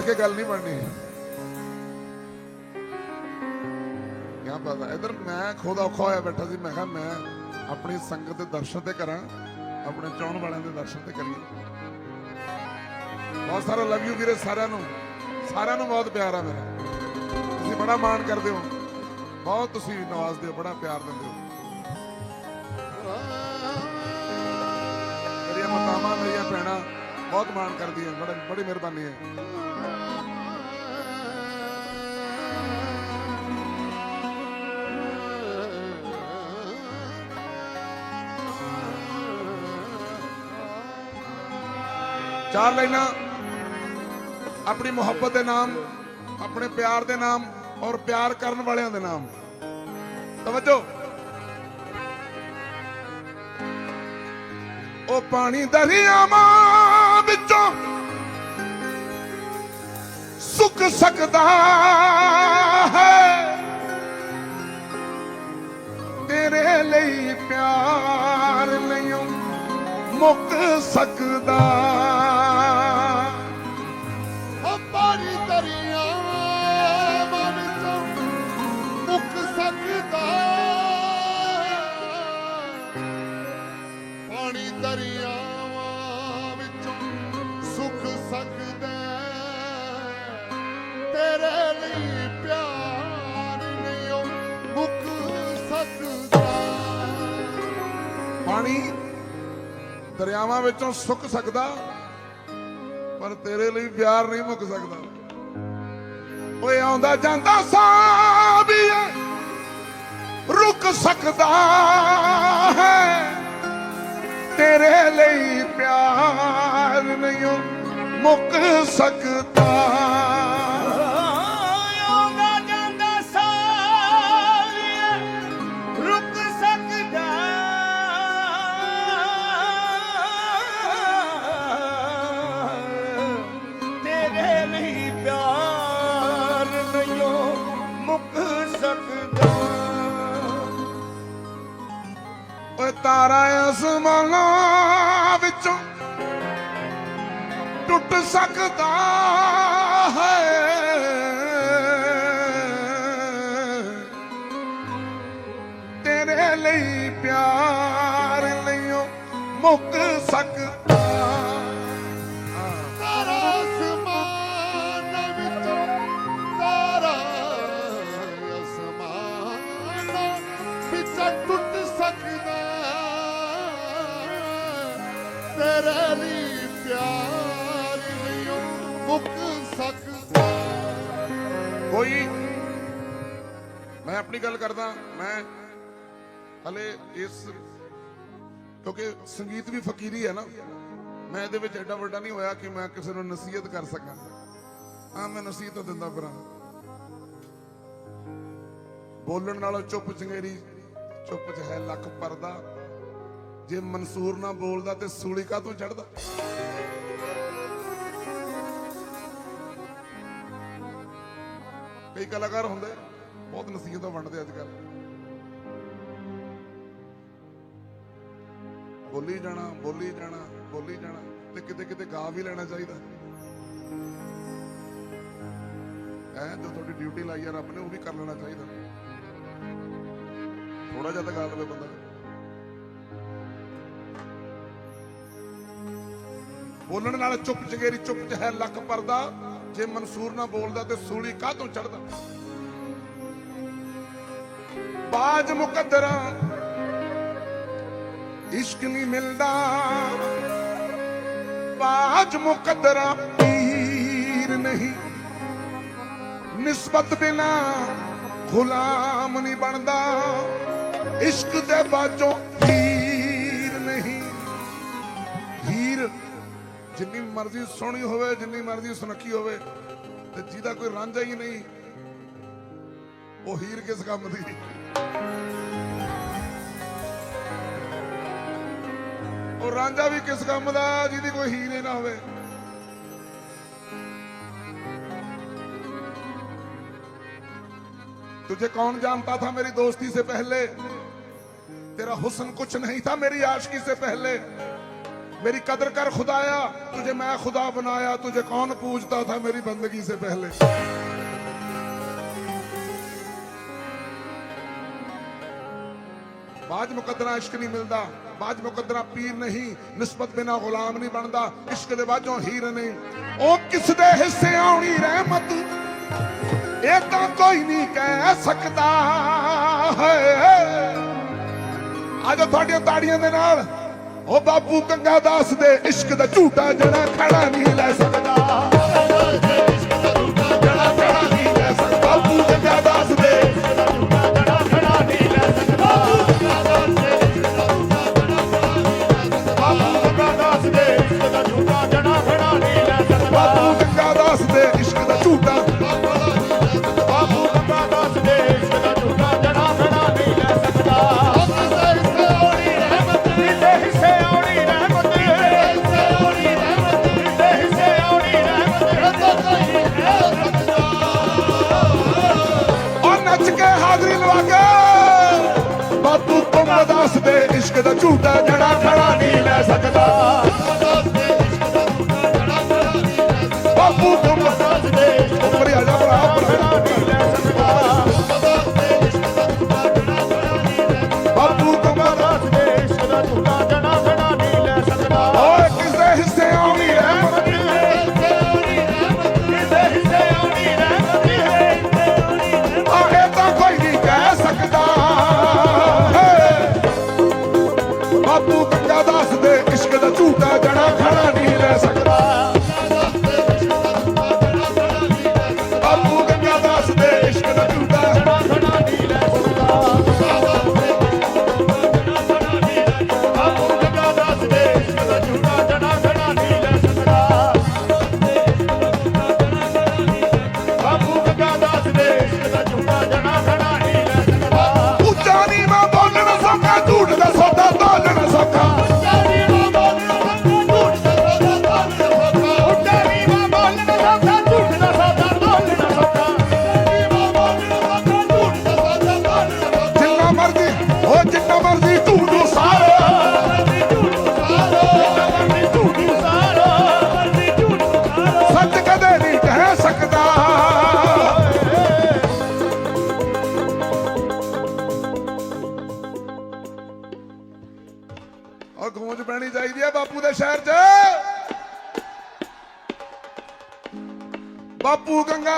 ਬੈਠ ਕੇ ਗੱਲ ਨਹੀਂ ਬਣਨੀ। ਕਿਆ ਪਤਾ ਇਧਰ ਮੈਂ ਖੁਦ ਔਖਾ ਹੋਇਆ ਬੈਠਾ ਸੀ। ਮੈਂ ਕਿਹਾ ਮੈਂ ਆਪਣੀ ਸੰਗਤ ਦੇ ਦਰਸ਼ਨ ਤੇ ਕਰਾਂ, ਆਪਣੇ ਚਾਹਣ ਵਾਲਿਆਂ ਦੇ ਦਰਸ਼ਨ ਤੇ ਕਰੀਏ। ਬਹੁਤ ਸਾਰਾ ਲਵ ਯੂ ਵੀਰੇ ਸਾਰਿਆਂ ਨੂੰ। ਸਾਰਿਆਂ ਨੂੰ ਬਹੁਤ ਪਿਆਰ ਆ ਮੇਰਾ। ਤੁਸੀਂ ਬੜਾ ਮਾਣ ਕਰਦੇ ਹੋ। ਬਹੁਤ ਤੁਸੀਂ ਨਵਾਜ਼ਦੇ ਹੋ ਬੜਾ ਪਿਆਰ ਦਿੰਦੇ ਹੋ। ਮੇਰੀਆਂ ਮਾਤਾਵਾਂ, ਮੇਰੀਆਂ ਭੈਣਾਂ ਬਹੁਤ ਮਾਣ ਕਰਦੀ ਹੈ, ਬੜਾ ਬੜੀ ਮਿਹਰਬਾਨੀ ਹੈ। ਚਾਰ ਲਾਈਨਾਂ। ਆਪਣੀ ਮੁਹੱਬਤ ਦੇ ਨਾਮ, ਆਪਣੇ ਪਿਆਰ ਦੇ ਨਾਮ ਔਰ ਪਿਆਰ ਕਰਨ ਵਾਲਿਆਂ ਦੇ ਨਾਮ। ਤਵੱਜੋ। ਉਹ ਪਾਣੀ ਦਰਿਆਵਾਂ ਵਿੱਚੋਂ ਸੁੱਕ ਸਕਦਾ ਹੈ। ਤੇਰੇ ਲਈ ਪਿਆਰ ਨਹੀਂ ਮੁੱਕ ਸਕਦਾ। ਦਰਿਆਵਾਂ ਵਿੱਚੋਂ ਸੁੱਕ ਸਕਦਾ, ਪਰ ਤੇਰੇ ਲਈ ਪਿਆਰ ਨਹੀਂ ਮੁੱਕ ਸਕਦਾ। ਓਏ ਆਉਂਦਾ ਜਾਂਦਾ ਸਾਹ ਵੀ ਰੁਕ ਸਕਦਾ ਹੈ। ਤੇਰੇ ਲਈ ਪਿਆਰ ਨਹੀਂ ਓ ਮੁੱਕ ਸਕਦਾ। ਤਾਰਾ ਅਸਮਾਨਾਂ ਵਿੱਚੋਂ ਟੁੱਟ ਸਕਦਾ ਹੈ। ਤੇਰੇ ਲਈ ਪਿਆਰ ਲਈਓ ਮੁੱਕ ਸਕਦਾ ਮੈਂ ਆਪਣੀ ਗੱਲ ਕਰਦਾ, ਮੈਂ ਹਲੇ ਇਸ, ਕਿਉਂਕਿ ਸੰਗੀਤ ਵੀ ਫਕੀਰੀ ਹੈ ਨਾ, ਮੈਂ ਇਹਦੇ ਵਿੱਚ ਐਡਾ ਵੱਡਾ ਨਹੀਂ ਹੋਇਆ ਕਿ ਮੈਂ ਕਿਸੇ ਨੂੰ ਨਸੀਹਤ ਕਰ ਸਕਾਂ। ਹਾਂ, ਮੈਂ ਨਸੀਹਤ ਦਿੰਦਾ ਭਰਾ ਬੋਲਣ ਨਾਲੋਂ ਚੁੱਪ ਚੰਗੇਰੀ, ਚੁੱਪ ਚ ਹੈ ਲੱਖ ਪਰਦਾ। ਜੇ ਮਨਸੂਰ ਨਾ ਬੋਲਦਾ ਤੇ ਸੂਲੀ ਕਾ ਤੋਂ ਚੜਦਾ ਕਈ ਕਲਾਕਾਰ ਹੁੰਦੇ ਬਹੁਤ ਨਸੀਹਤਾਂ ਵੰਡਦੇ ਅੱਜ ਕੱਲ ਬੋਲੀ ਜਾਣਾ ਬੋਲੀ ਜਾਣਾ ਬੋਲੀ ਜਾਣਾ ਤੇ ਕਿਤੇ ਕਿਤੇ ਗਾ ਵੀ ਲੈਣਾ ਚਾਹੀਦਾ। ਐ ਜੋ ਤੁਹਾਡੀ ਡਿਊਟੀ ਲਾਈ ਆ, ਰੱਬ ਨੇ ਉਹ ਵੀ ਕਰ ਲੈਣਾ ਚਾਹੀਦਾ। ਥੋੜਾ ਜਿਹਾ ਤਾਂ ਗਾ ਲਵੇ ਬੰਦਾ। ਬੋਲਣ ਨਾਲ ਚੁੱਪ ਚਗੇਰੀ ਚੁੱਪ ਚ ਹੈ, ਲੱਕ ਪਰਦਾ ਜੇ ਮਨਸੂਰ ਨਾ ਬੋਲਦਾ ਤੇ ਸੂਲੀ ਕਾਹ ਤੋਂ ਚੜਦਾ ਬਾਜ ਮੁਕੱਦਰਾ ਇਸ਼ਕ ਨਹੀਂ ਮਿਲਦਾ। ਬਾਜ ਮੁਕੱਦਰਾ ਪੀਰ ਨਹੀਂ। ਨਿਸਬਤ ਬਿਨਾ ਗੁਲਾਮ ਨਹੀਂ ਬਣਦਾ। ਇਸ਼ਕ ਦੇ ਬਾਝੋਂ ਹੀਰ ਨਹੀਂ। ਹੀਰ ਜਿੰਨੀ ਮਰਜ਼ੀ ਸੋਹਣੀ ਹੋਵੇ, ਜਿੰਨੀ ਮਰਜ਼ੀ ਸੁਨੱਖੀ ਹੋਵੇ, ਤੇ ਜਿਹਦਾ ਕੋਈ ਰਾਂਝਾ ਹੀ ਨਹੀਂ। ਉਹ ਹੀਰ ਕਿਸ ਕੰਮ ਦੀ ਉਹ ਰਾਂਝਾ ਵੀ ਕਿਸ ਕੰਮ ਦਾ ਜਿਹਦੀ ਕੋਈ ਹੀਰ ਹੀ ਨਾ ਹੋਵੇ तुझे कौन जानता था मेरी दोस्ती से पहले तेरा हुस्न कुछ नहीं था मेरी आशकी से पहले मेरी कदर कर खुदाया तुझे मैं खुदा बनाया तुझे कौन पूछता था मेरी बंदगी से पहले ਬਾਜ ਮੁਕੱਦਰਾ ਇਸ਼ਕ ਨਹੀਂ ਮਿਲਦਾ ਬਾਜ ਮੁਕੱਦਰਾ ਪੀਰ ਨਹੀਂ, ਨਿਸਬਤ ਬਿਨਾ ਗੁਲਾਮ ਨਹੀਂ ਬਣਦਾ, ਇਸ਼ਕ ਦੇ ਬਾਝੋਂ ਹੀਰ ਨਹੀਂ। ਉਹ ਕਿਸ ਦੇ ਹਿੱਸੇ ਆਉਣੀ ਰਹਿਮਤ? ਇਹ ਤਾਂ ਕੋਈ ਨਹੀਂ ਕਹਿ ਸਕਦਾ। ਹੈ ਅੱਜ ਤੁਹਾਡੀਆਂ ਤਾੜੀਆਂ ਦੇ ਨਾਲ। ਉਹ ਬਾਪੂ ਗੰਗਾ ਦਾਸ ਦੇ ਇਸ਼ਕ ਦਾ ਝੂਟਾ ਜਿਹੜਾ ਖੜਾ ਨਹੀਂ ਲੈ ਸਕਦਾ।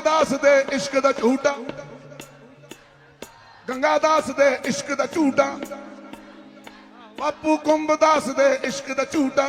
ਗੰਗਾ ਦਾਸ ਦੇ ਇਸ਼ਕ ਦਾ ਝੂਟਾ। ਗੰਗਾ ਦਾਸ ਦੇ ਇਸ਼ਕ ਦਾ ਝੂਟਾ। ਬਾਪੂ ਕੁੰਭ ਦਾਸ ਦੇ ਇਸ਼ਕ ਦਾ ਝੂਟਾ।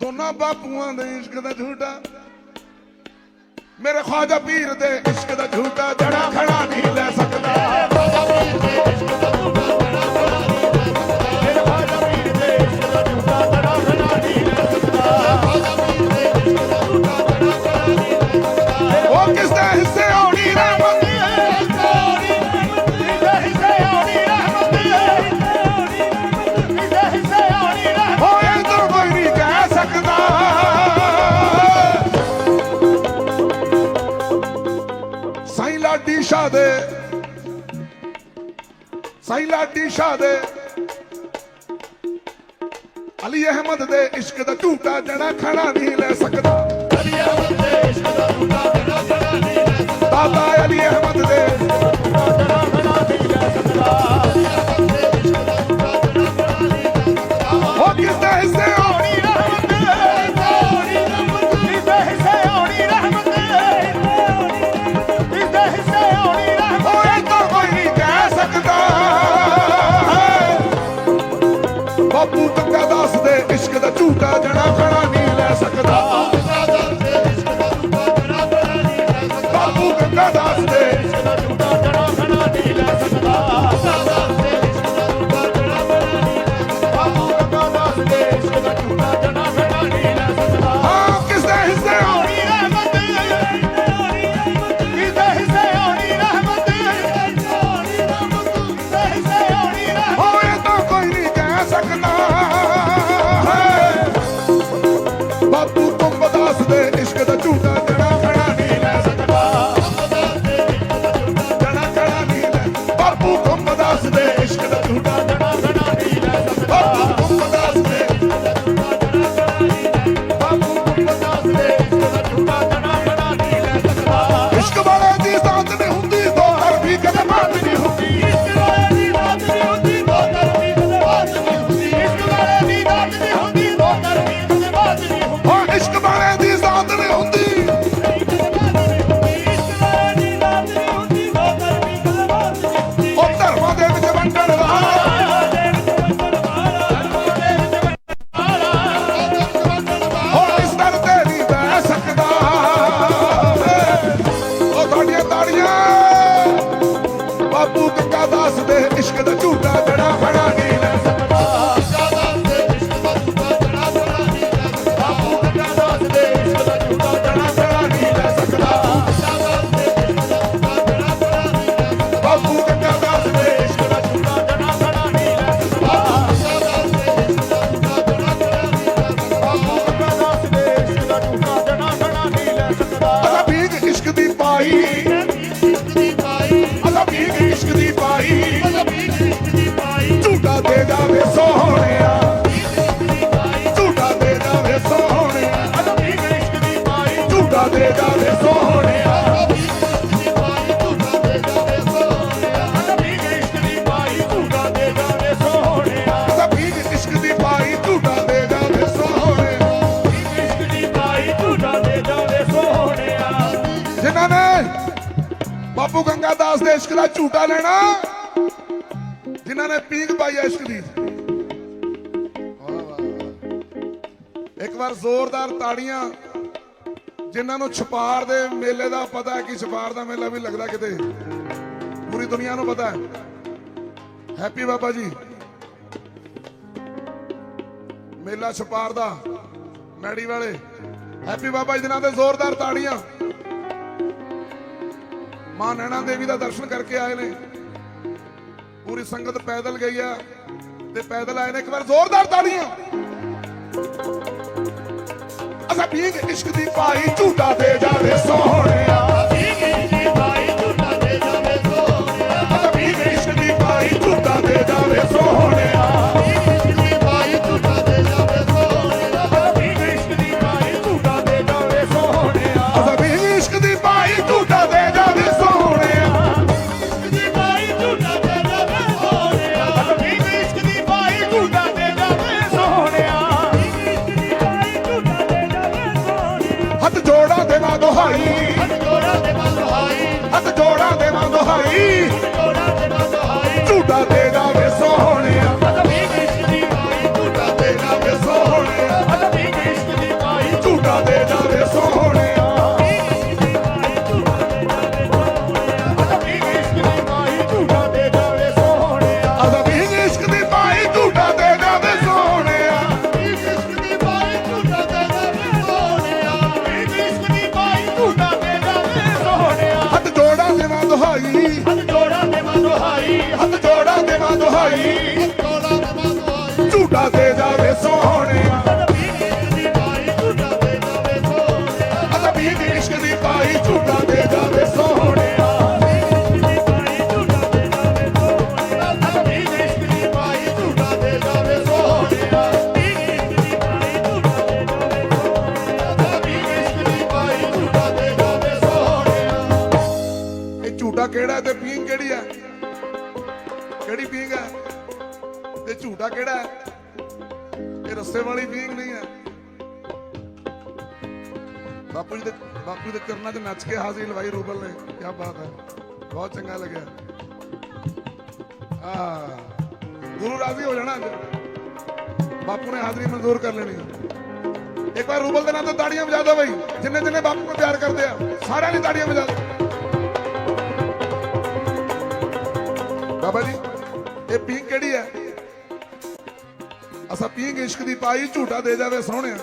ਦੋਨਾਂ ਬਾਪੂਆਂ ਦੇ ਇਸ਼ਕ ਦਾ ਝੂਟਾ। ਮੇਰੇ ਖਵਾਜਾ ਪੀਰ ਦੇ ਇਸ਼ਕ ਦਾ ਝੂਟਾ। ਜੜਾ ਸ਼ਾਹ ਦੇ ਅਲੀ ਅਹਿਮਦ ਦੇ ਇਸ਼ਕ ਦਾ ਝੂਟਾ ਜਣਾ ਖੜਾ ਨਹੀਂ ਲੈ ਸਕਦਾ। ਬਾਬਾ ਦਾਸ ਝੂਟਾ ਲੈਣਾ, ਜਿਨ੍ਹਾਂ ਨੇ ਪੀਂਗ ਪਾਈ ਹੈ ਇਸ਼ਕ ਦੀ। ਇੱਕ ਵਾਰ ਜ਼ੋਰਦਾਰ ਤਾੜੀਆਂ, ਜਿਨ੍ਹਾਂ ਨੂੰ ਛਪਾਰ ਦੇ ਮੇਲੇ ਦਾ ਪਤਾ ਹੈ ਕਿ ਛਪਾਰ ਦਾ ਮੇਲਾ ਵੀ ਲੱਗਦਾ ਕਿਤੇ? ਪੂਰੀ ਦੁਨੀਆ ਨੂੰ ਪਤਾ ਹੈ। ਹੈਪੀ ਬਾਬਾ ਜੀ। ਮੇਲਾ ਛਪਾਰ ਦਾ, ਮੈੜੀ ਵਾਲੇ। ਹੈਪੀ ਬਾਬਾ ਜੀ ਦੇ ਤੇ ਜ਼ੋਰਦਾਰ ਤਾੜੀਆਂ। ਮਾਂ ਨੈਣਾ ਦੇਵੀ ਦਾ ਦਰਸ਼ਨ ਕਰਕੇ ਆਏ ਨੇ। ਪੂਰੀ ਸੰਗਤ ਪੈਦਲ ਗਈ ਆ ਤੇ ਪੈਦਲ ਆਏ ਨੇ। ਇੱਕ ਵਾਰ ਜ਼ੋਰਦਾਰ ਤਾੜੀਆਂ। ਅਸਾਂ ਪੀਂਗ ਇਸ਼ਕ ਦੀ ਪਾਈ ਝੂਟਾ ਦੇ ਜਾਵੇ ਸੋਹਣਿਆ। ਕਿਹੜਾ ਇਹ ਰੱਸੇ ਵਾਲੀ ਪੀਂਗ ਨਹੀਂ ਹੈ। ਬਾਪੂ ਜੀ ਦੇ ਬਾਪੂ ਦੇ ਚਰਨਾਂ 'ਚ ਨੱਚ ਕੇ ਹਾਜ਼ਰੀ ਲਵਾਈ ਰੂਬਲ ਨੇ। ਕੀ ਬਾਤ ਹੈ। ਬਹੁਤ ਚੰਗਾ ਲੱਗਿਆ। ਆ ਗੁਰੂ ਰਾਜ਼ੀ ਹੋ ਜਾਣਾ ਬਾਪੂ ਨੇ ਹਾਜ਼ਰੀ ਮਨਜ਼ੂਰ ਕਰ ਲੈਣੀ। ਇੱਕ ਵਾਰ ਰੂਬਲ ਦੇ ਨਾਂ ਤੇ ਤਾੜੀਆਂ ਵਜਾ ਦਿਓ ਬਈ। ਜਿੰਨੇ ਜਿੰਨੇ ਬਾਪੂ ਨੂੰ ਪਿਆਰ ਕਰਦੇ ਆ, ਸਾਰਿਆਂ ਨੇ ਤਾੜੀਆਂ ਵਜਾ ਦਿਓ। ਬਾਬਾ ਜੀ, ਇਹ ਪੀਂਗ ਕਿਹੜੀ ਹੈ? ਅਸਾਂ ਪੀਂਗ ਇਸ਼ਕ ਦੀ ਪਾਈ ਝੂਟਾ ਦੇ ਜਾਵੇ ਸੋਹਣਿਆ।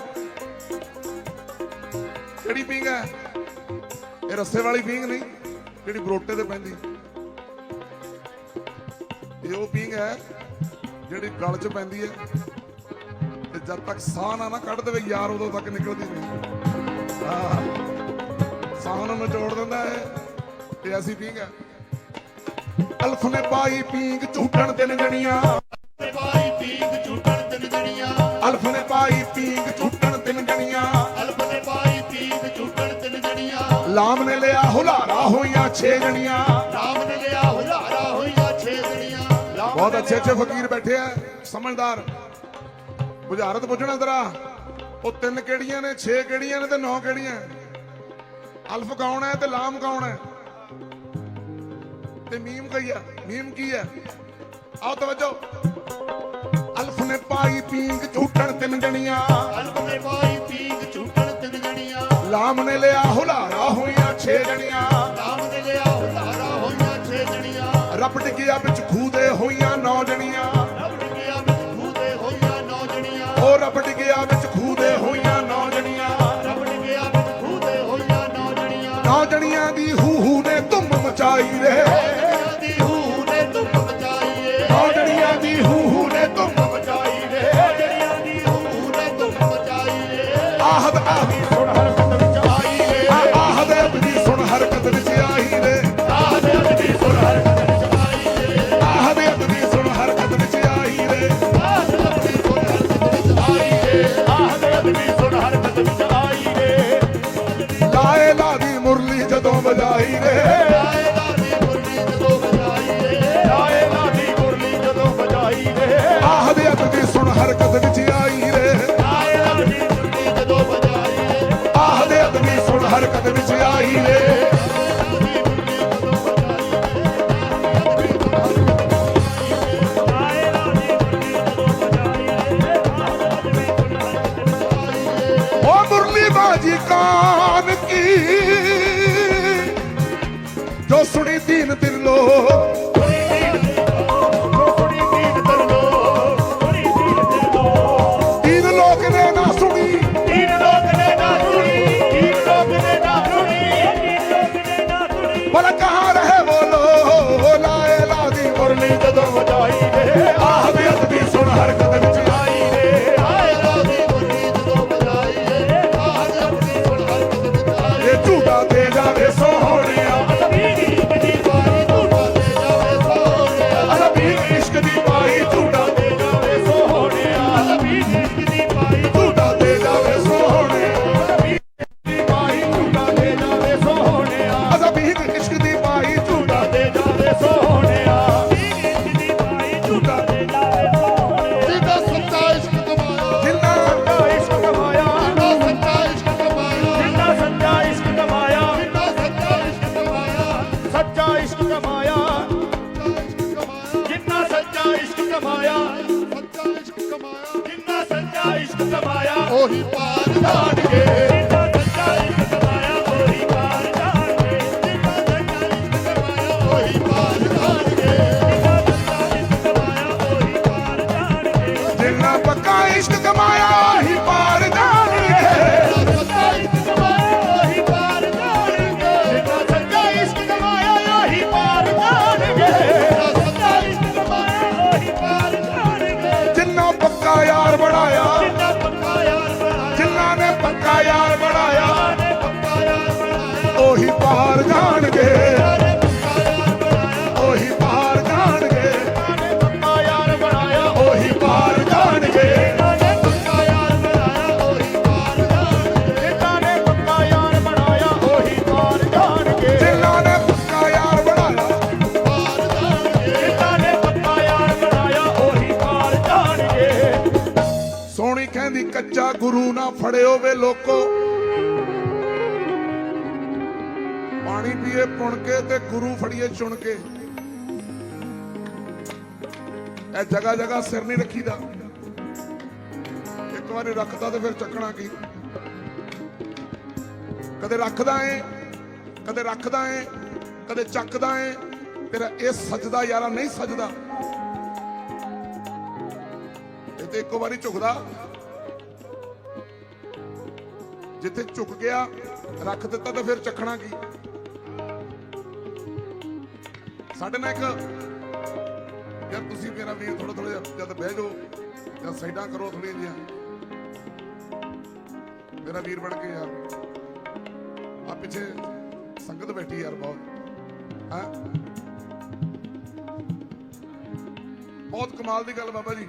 ਕਿਹੜੀ ਪੀਂਗ ਹੈ? ਇਹ ਰੱਸੇ ਵਾਲੀ ਪੀਂਗ ਨਹੀਂ, ਜਿਹੜੀ ਬਰੋਟੇ ਤੇ ਪੈਂਦੀ। ਇਹ ਉਹ ਪੀਂਗ ਹੈ, ਜਿਹੜੀ ਗਲ 'ਚ ਪੈਂਦੀ ਹੈ। ਤੇ ਜਦ ਤੱਕ ਸਾਹ ਨਾ ਨਾ ਕੱਢ ਦੇਵੇ, ਯਾਰ ਉਦੋਂ ਤੱਕ ਨਿਕਲਦੀ ਨਹੀਂ। ਸਾਹ ਨੂੰ ਨਿਚੋੜ ਦਿੰਦਾ ਹੈ ਤੇ ਐਸੀ ਪੀਂਗ ਹੈ। ਅਲਫ ਨੇ ਪਾਈ ਪੀਂਗ ਝੂਟਣ ਦਿਨ ਜਣੀਆਂ। ਪਾਈ ਪੀਂਗ ਝੂਟਣ ਦਿਨ ਜਣੀਆਂ। ਲਾਮ ਨੇ ਲਿਆ ਹੁਲਾਰਾ ਹੋਈਆਂ ਛੇ ਜਣੀਆਂ। ਬਹੁਤ ਅੱਛੇ ਅੱਛੇ ਫਕੀਰ ਬੈਠੇ ਆ ਸਮਝਦਾਰ। ਬੁਝਾਰਤ ਪੁੱਛਣਾ ਜ਼ਰਾ ਉਹ ਤਿੰਨ ਕਿਹੜੀਆਂ ਨੇ ਛੇ ਕਿਹੜੀਆਂ ਨੇ ਤੇ ਨੌ ਕਿਹੜੀਆਂ? ਅਲਫ ਕੌਣ ਹੈ ਤੇ ਲਾਮ ਕੌਣ ਹੈ? ਤੇ ਮੀਮ ਕੀ ਹੈ ਮੀਮ ਕੀ ਹੈ? ਆਓ ਤਵੱਜੋ। ਨੇ ਪਾਈ ਪੀਂਗ ਝੂਟਣ ਤਿੰਨ ਜਣੀਆਂ। ਲਾਮ ਨੇ ਲਿਆ ਹੁਲਾਰਾ ਹੋਈਆਂ ਛੇ ਜਣੀਆਂ। ਰੱਬ ਡਿੱਗਿਆ ਵਿੱਚ ਖੂਦੇ ਹੋਈਆਂ ਫੜਿਓ ਵੇ ਲੋਕੋ। ਪਾਣੀ ਪੀਏ ਪੁਣ ਕੇ ਤੇ ਗੁਰੂ ਫੜੀਏ ਚੁਣ ਕੇ। ਇਹ ਜਗਾ ਜਗਾ ਸਿਰ ਨਹੀਂ ਰੱਖੀਦਾ। ਇੱਕ ਵਾਰੀ ਰੱਖਦਾ ਤੇ ਫਿਰ ਚੱਕਣਾ ਕੀ? ਕਦੇ ਰੱਖਦਾ ਏ, ਕਦੇ ਰੱਖਦਾ ਏ, ਕਦੇ ਚੱਕਦਾ ਏ ਤੇਰਾ ਇਹ ਸੱਜਦਾ ਯਾਰਾ ਨਹੀਂ ਸੱਜਦਾ। ਇਹ ਤੇ ਇੱਕ ਵਾਰੀ ਝੁਕਦਾ। ਜਿੱਥੇ ਝੁਕ ਗਿਆ, ਰੱਖ ਦਿੱਤਾ ਤਾਂ ਫਿਰ ਚੱਖਣਾ ਕੀ? ਸਾਡੇ ਨਾਲ ਇੱਕ, ਯਾਰ ਤੁਸੀਂ ਮੇਰਾ ਵੀਰ ਥੋੜਾ ਥੋੜਾ ਜਦ ਬਹਿ ਜਾਓ, ਜਾਂ ਸਾਈਡਾਂ ਕਰੋ ਥੋੜੀ ਜਿਹਾ ਮੇਰਾ ਵੀਰ ਬਣ ਕੇ ਯਾਰ, ਆ ਪਿੱਛੇ ਸੰਗਤ ਬੈਠੀ ਯਾਰ ਬਹੁਤ, ਹਾਂ? ਬਹੁਤ ਕਮਾਲ ਦੀ ਗੱਲ ਬਾਬਾ ਜੀ।